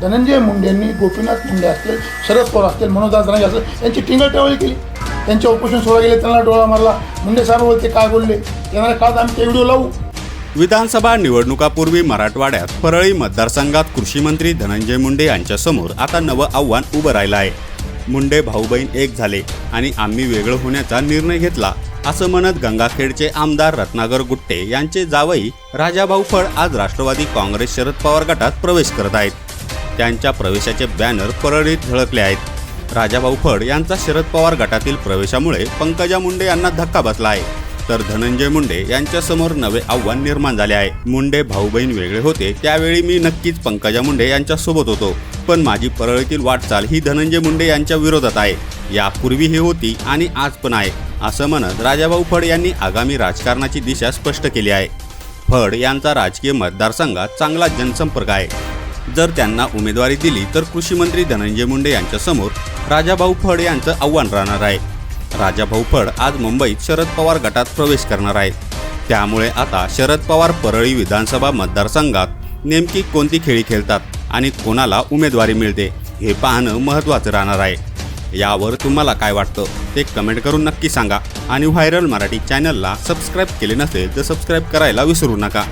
धनंजय मुंडेंनी गोपीनाथ मुंडे असतील शरद पवार असतील मनोजदास धनंजय असेल यांची टिंगलटेवळी केली. त्यांच्या उपोषण सोडा गेले त्यांना डोळा मारला. मुंडे साहेब बोलते काय बोलले? येणाऱ्या काळात आम्ही ते व्हिडिओ लावू. विधानसभा निवडणुकापूर्वी मराठवाड्यात परळी मतदारसंघात कृषी मंत्री धनंजय मुंडे यांच्यासमोर आता नवं आव्हान उभं राहिलं आहे. मुंडे भाऊ बहीण एक झाले आणि आम्ही वेगळं होण्याचा निर्णय घेतला असं म्हणत गंगाखेडचे आमदार रत्नागर गुट्टे यांचे जावई राजाभाऊ फळ आज राष्ट्रवादी काँग्रेस शरद पवार गटात प्रवेश करत आहेत. त्यांच्या प्रवेशाचे बॅनर परळीत झळकले आहेत. राजाभाऊ फड यांचा शरद पवार गटातील प्रवेशामुळे पंकजा मुंडे यांना धक्का बसला आहे. तर धनंजय मुंडे यांच्यासमोर नवे आव्हान निर्माण झाले आहे. मुंडे भाऊ बहीण वेगळे होते त्यावेळी मी नक्कीच पंकजा मुंडे यांच्या सोबत होतो. पण माझी परळीतील वाटचाल ही धनंजय मुंडे यांच्या विरोधात आहे. यापूर्वी ही होती आणि आज पण आहे असं म्हणत राजाभाऊ फड यांनी आगामी राजकारणाची दिशा स्पष्ट केली आहे. फड यांचा राजकीय मतदारसंघात चांगला जनसंपर्क आहे. जर त्यांना उमेदवारी दिली तर कृषीमंत्री धनंजय मुंडे यांच्यासमोर राजाभाऊ फड यांचं आव्हान राहणार आहे. राजाभाऊ फड आज मुंबईत शरद पवार गटात प्रवेश करणार आहेत. त्यामुळे आता शरद पवार परळी विधानसभा मतदारसंघात नेमकी कोणती खेळी खेळतात आणि कोणाला उमेदवारी मिळते हे पाहणं महत्त्वाचं राहणार आहे. यावर तुम्हाला काय वाटतं ते कमेंट करून नक्की सांगा आणि व्हायरल मराठी चॅनलला सबस्क्राईब केले नसेल तर सबस्क्राईब करायला विसरू नका.